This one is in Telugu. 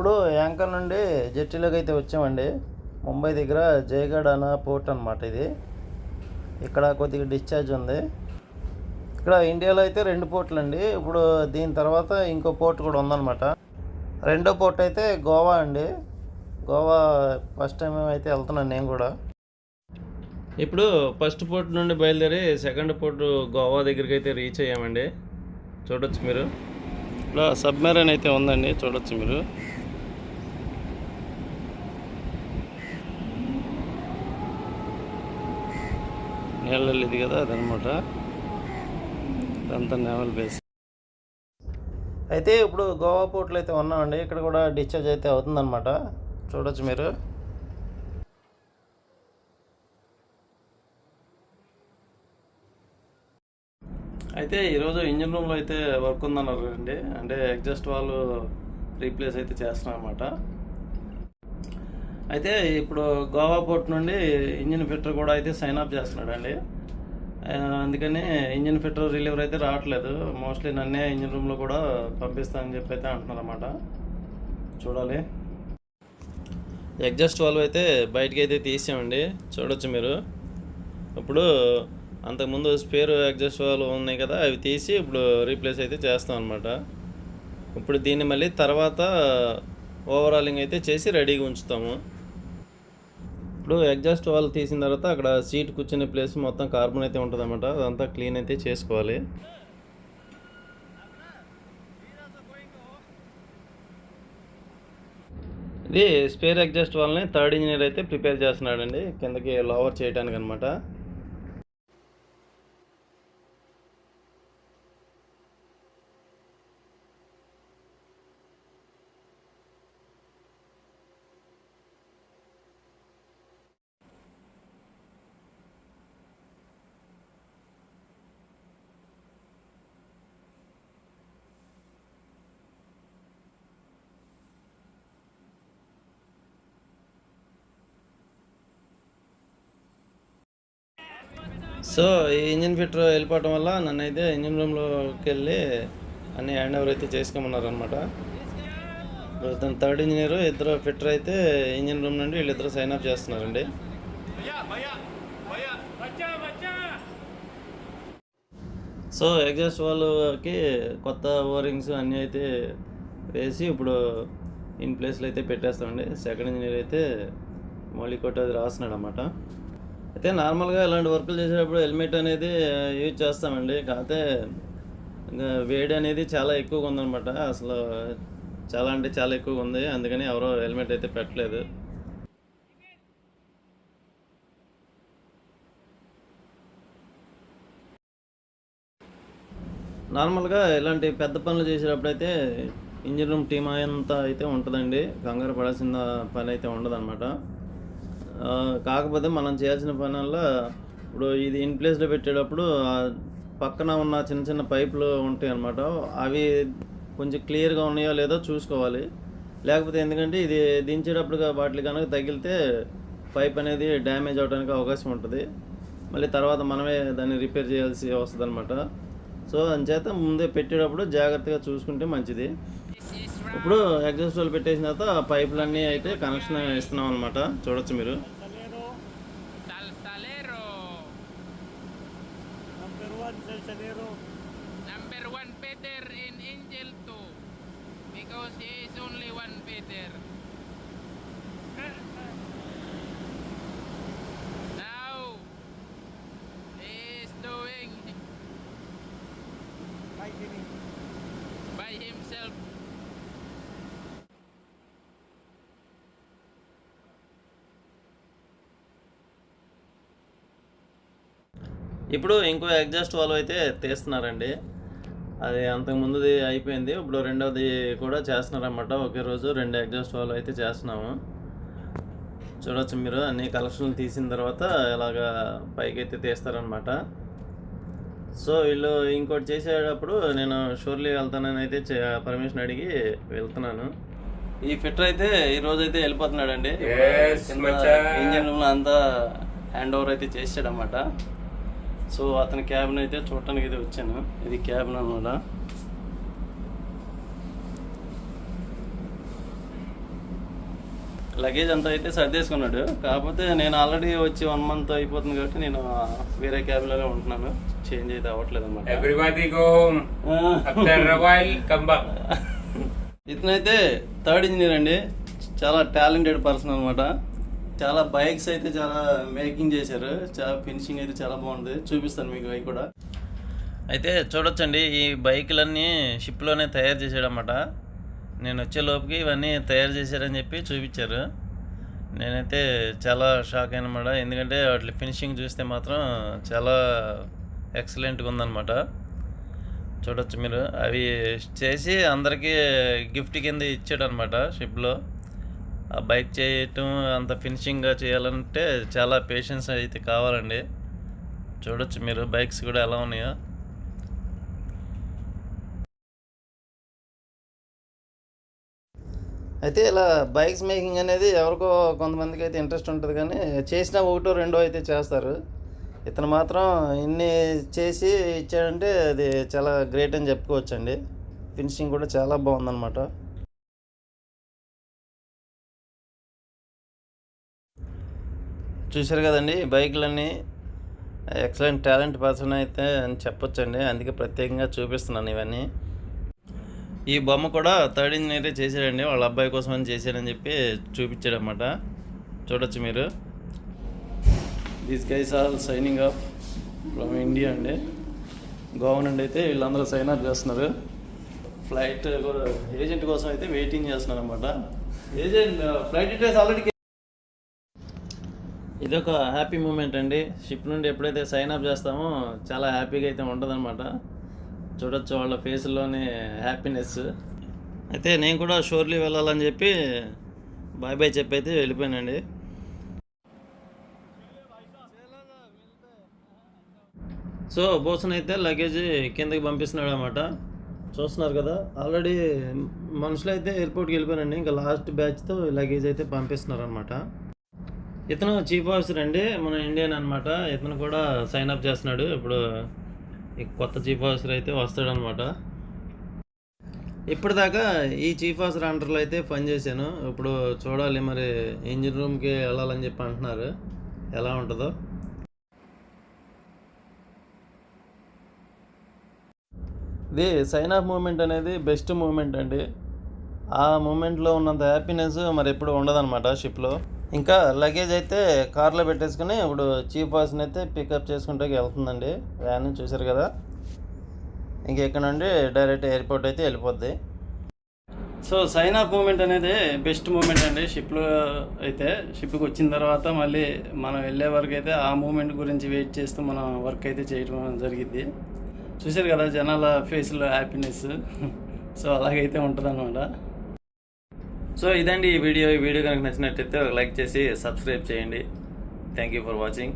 ఇప్పుడు యాంకర్ నుండి జెట్టీలోకి అయితే వచ్చామండి. ముంబై దగ్గర జయగఢ్ అన్న పోర్ట్ అనమాట ఇది. ఇక్కడ కొద్దిగా డిశ్చార్జ్ ఉంది. ఇక్కడ ఇండియాలో అయితే రెండు పోర్ట్లు అండి ఇప్పుడు దీని తర్వాత ఇంకో పోర్ట్ కూడా ఉందన్నమాట. రెండో పోర్ట్ అయితే గోవా అండి. గోవా ఫస్ట్ టైం అయితే వెళ్తున్నాను నేను కూడా. ఇప్పుడు ఫస్ట్ పోర్ట్ నుండి బయలుదేరి సెకండ్ పోర్ట్ గోవా దగ్గరికి అయితే రీచ్ అయ్యామండి. చూడొచ్చు మీరు. ఇలా సబ్మెరైన్ అయితే ఉందండి. చూడొచ్చు మీరు. నీళ్ళల్లో ఇది కదా అదనమాట. ఇదంతా నేవల్ బేస్. అయితే ఇప్పుడు గోవా పోర్ట్లో అయితే ఉన్నామండి. ఇక్కడ కూడా డిశ్చార్జ్ అయితే అవుతుందన్నమాట. చూడొచ్చు మీరు. అయితే ఈరోజు ఇంజిన్ రూమ్లో అయితే వర్క్ ఉందన్నారు అండి అంటే ఎగ్జాస్ట్ వాళ్ళు రీప్లేస్ అయితే చేస్తున్నాం అనమాట అయితే ఇప్పుడు గోవా పోర్ట్ నుండి ఇంజిన్ ఫిట్టర్ కూడా అయితే సైన్ అప్ చేస్తున్నాడు అండి అందుకని ఇంజిన్ ఫిట్టర్ రిలీవర్ అయితే రావట్లేదు. మోస్ట్లీ నన్నే ఇంజిన్ రూమ్లో కూడా పంపిస్తానని చెప్పి అయితే అంటున్నారనమాట చూడాలి. ఎగ్జాస్ట్ వాల్వ్ అయితే బయటకి అయితే తీసామండి. చూడొచ్చు మీరు. ఇప్పుడు అంతకుముందు స్పేర్ ఎగ్జాస్ట్ వాల్వ్ ఉన్నాయి కదా అవి తీసి ఇప్పుడు రీప్లేస్ అయితే చేస్తాం అనమాట ఇప్పుడు దీన్ని మళ్ళీ తర్వాత ఓవరాలింగ్ అయితే చేసి రెడీగా ఉంచుతాము. ఇప్పుడు ఎగ్జాస్ట్ వాల్ తీసిన తర్వాత అక్కడ సీట్ కూర్చునే ప్లేస్ మొత్తం కార్బన్ అయితే ఉంటుంది అనమాట అదంతా క్లీన్ అయితే చేసుకోవాలి. ఇది స్పేర్ ఎగ్జాస్ట్ వాళ్ళని థర్డ్ ఇంజనీర్ అయితే ప్రిపేర్ చేస్తున్నాడండి. కిందకి లోవర్ చేయడానికి అనమాట సో ఈ ఇంజిన్ ఫిటర్ వెళ్ళిపోవటం వల్ల నన్ను అయితే ఇంజిన్ రూమ్లోకి వెళ్ళి అన్ని హ్యాండ్ ఓవర్ అయితే చేసుకోమన్నారు అనమాట తన థర్డ్ ఇంజనీర్ ఇద్దరు ఫిటర్ అయితే ఇంజిన్ రూమ్ నుండి వీళ్ళిద్దరు సైన్ అప్ చేస్తున్నారండి. సో ఎగ్జాస్ట్ వాళ్ళకి కొత్త ఓరింగ్స్ అన్నీ అయితే వేసి ఇప్పుడు ఇన్ ప్లేస్లో అయితే పెట్టేస్తామండి. సెకండ్ ఇంజనీర్ అయితే మళ్ళీ కొట్టి అది రాస్తున్నాడు అనమాట అయితే నార్మల్గా ఇలాంటి వర్కులు చేసేటప్పుడు హెల్మెట్ అనేది యూజ్ చేస్తామండి. కాకపోతే ఇంకా వేడి అనేది చాలా ఎక్కువగా ఉందనమాట అసలు చాలా అంటే చాలా ఎక్కువగా ఉంది. అందుకని ఎవరో హెల్మెట్ అయితే పెట్టలేదు. నార్మల్గా ఇలాంటి పెద్ద పనులు చేసేటప్పుడు అయితే ఇంజిన్ రూమ్ టీమ్ అంతా అయితే ఉంటుందండి. కంగారు పడాల్సిన పని అయితే ఉండదన్నమాట. కాకపోతే మనం చేయాల్సిన పనుల్లో ఇప్పుడు ఇది ఇన్ ప్లేస్లో పెట్టేటప్పుడు పక్కన ఉన్న చిన్న చిన్న పైపులు ఉంటాయి అన్నమాట. అవి కొంచెం క్లియర్గా ఉన్నాయో లేదో చూసుకోవాలి. లేకపోతే ఎందుకంటే ఇది దించేటప్పుడు వాటికి కనుక తగిలితే పైప్ అనేది డ్యామేజ్ అవడానికి అవకాశం ఉంటుంది. మళ్ళీ తర్వాత మనమే దాన్ని రిపేర్ చేయాల్సి వస్తుంది అనమాట సో అంచేత ముందే పెట్టేటప్పుడు జాగ్రత్తగా చూసుకుంటే మంచిది. ఇప్పుడు ఎగ్జాస్ట్ వాళ్ళు పెట్టేసిన తర్వాత పైపులు అన్నీ అయితే కనెక్షన్ ఇస్తున్నాం అనమాట చూడొచ్చు మీరు. ఇప్పుడు ఇంకో ఎగ్జాస్ట్ వాల్వ్ అయితే తీస్తున్నారండి. అది అంతకుముందుది అయిపోయింది. ఇప్పుడు రెండోది కూడా చేస్తున్నారన్నమాట. ఒకే రోజు రెండు ఎగ్జాస్ట్ వాల్వ్ అయితే చేస్తున్నాము. చూడొచ్చు మీరు అన్ని కలెక్షన్లు తీసిన తర్వాత ఇలాగా పైకి అయితే తీస్తారనమాట సో వీళ్ళు ఇంకోటి చేసేటప్పుడు నేను షూర్లీ వెళ్తానని అయితే పర్మిషన్ అడిగి వెళ్తున్నాను. ఈ ఫిట్టర్ అయితే ఈ రోజు అయితే వెళ్ళిపోతున్నాడండి. ఇంజిన్ రూమ్ అంతా హ్యాండ్ ఓవర్ అయితే చేసాడనమాట సో అతని క్యాబిన్ అయితే చూడటానికి అయితే వచ్చాను. ఇది క్యాబిన్ అనమాట. లగేజ్ అంతా అయితే సర్దేసుకున్నాడు. కాకపోతే నేను ఆల్రెడీ వచ్చి వన్ మంత్ అయిపోతుంది కాబట్టి నేను వేరే క్యాబ్లోనే ఉంటున్నాను. చేంజ్ అయితే అవ్వట్లేదు అనమాట. ఇతనైతే థర్డ్ ఇంజనీర్ అండి. చాలా టాలెంటెడ్ పర్సన్ అనమాట. చాలా బైక్స్ అయితే చాలా మేకింగ్ చేశారు. చాలా ఫినిషింగ్ అయితే చాలా బాగుంది. చూపిస్తాను మీకు అవి కూడా. అయితే చూడొచ్చండి ఈ బైకులన్నీ షిప్లోనే తయారు చేశాడనమాట నేను వచ్చే లోపుకి ఇవన్నీ తయారు చేశారని చెప్పి చూపించారు. నేనైతే చాలా షాక్ అయినమాట. ఎందుకంటే వాటి ఫినిషింగ్ చూస్తే మాత్రం చాలా ఎక్సలెంట్గా ఉందన్నమాట. చూడొచ్చు మీరు. అవి చేసి అందరికీ గిఫ్ట్ కింద ఇచ్చాడనమాట షిప్లో ఆ బైక్ చేయటం అంత ఫినిషింగ్గా చేయాలంటే చాలా పేషెన్స్ అయితే కావాలండి. చూడొచ్చు మీరు బైక్స్ కూడా ఎలా ఉన్నాయో. అయితే ఇలా బైక్స్ మేకింగ్ అనేది ఎవరికో కొంతమందికి అయితే ఇంట్రెస్ట్ ఉంటుంది కానీ చేసిన ఒకటో రెండో అయితే చేస్తారు. ఇతను మాత్రం ఇన్ని చేసి ఇచ్చాడంటే అది చాలా గ్రేట్ అని చెప్పుకోవచ్చండి. ఫినిషింగ్ కూడా చాలా బాగుందన్నమాట. చూశారు కదండి బైకులన్నీ. ఎక్సలెంట్ టాలెంట్ పర్సన్ అయితే అని చెప్పొచ్చండి. అందుకే ప్రత్యేకంగా చూపిస్తున్నాను ఇవన్నీ. ఈ బొమ్మ కూడా థర్డ్ ఇంజనీరే చేశాడండి. వాళ్ళ అబ్బాయి కోసం అని చేశాడని చెప్పి చూపించాడనమాట చూడొచ్చు మీరు. These guys all signing off from India అండి. గోవా నుండి అయితే వీళ్ళందరూ సైన్ అప్ చేస్తున్నారు. ఫ్లైట్ ఏజెంట్ కోసం అయితే వెయిటింగ్ చేస్తున్నారు అనమాట ఏజెంట్ ఫ్లైట్ డీటెయిల్స్ ఆల్రెడీ ఇదొక హ్యాపీ మూమెంట్ అండి. షిప్ నుండి ఎప్పుడైతే సైన్ అప్ చేస్తామో చాలా హ్యాపీగా అయితే ఉంటుందన్నమాట. చూడొచ్చు వాళ్ళ ఫేస్లోనే హ్యాపీనెస్ అయితే నేను కూడా షోర్లీ వెళ్ళాలని చెప్పి బాయ్ బాయ్ చెప్పి అయితే వెళ్ళిపోయానండి. సో బోసన్ అయితే లగేజ్ కిందకి పంపిస్తున్నాడు అనమాట చూస్తున్నారు కదా ఆల్రెడీ మనుషులు అయితే ఎయిర్పోర్ట్కి వెళ్ళిపోయారండి. ఇంకా లాస్ట్ బ్యాచ్తో లగేజ్ అయితే పంపిస్తున్నారు అనమాట ఇతను చీఫ్ ఆఫీసర్ అండి మన ఇండియన్ అనమాట ఇతను కూడా సైన్ అప్ చేస్తున్నాడు. ఇప్పుడు ఈ కొత్త చీఫ్ ఆఫీసర్ అయితే వస్తాడనమాట ఇప్పటిదాకా ఈ చీఫ్ ఆఫీసర్ అండర్లో అయితే పనిచేశాను ఇప్పుడు చూడాలి మరి ఇంజిన్ రూమ్కి వెళ్ళాలని చెప్పి అంటున్నారు. ఎలా ఉంటుందో. ఇది సైన్ ఆఫ్ మూమెంట్ అనేది బెస్ట్ మూమెంట్ అండి. ఆ మూమెంట్లో ఉన్నంత హ్యాపీనెస్ మరి ఎప్పుడు ఉండదన్నమాట షిప్లో ఇంకా లగేజ్ అయితే కార్లో పెట్టేసుకుని ఇప్పుడు చీఫ్ బాస్ని అయితే పికప్ చేసుకుంటే వెళ్తుందండి. వ్యాన్ చూశారు కదా. ఇంక ఇక్కడ నుండి డైరెక్ట్ ఎయిర్పోర్ట్ అయితే వెళ్ళిపోద్ది. సో సైన్ ఆఫ్ మూమెంట్ అనేది బెస్ట్ మూమెంట్ అండి. షిప్లో అయితే షిప్కి వచ్చిన తర్వాత మళ్ళీ మనం వెళ్ళే వరకు అయితే ఆ మూమెంట్ గురించి వెయిట్ చేస్తూ మనం వర్క్ అయితే చేయడం జరిగిద్ది. చూసారు కదా జనాల ఫేస్లో హ్యాపీనెస్ సో అలాగైతే ఉంటుంది సో ఇదండి ఈ వీడియో. ఈ వీడియో కనుక నచ్చినట్లయితే లైక్ చేసి సబ్స్క్రైబ్ చేయండి. Thank you for watching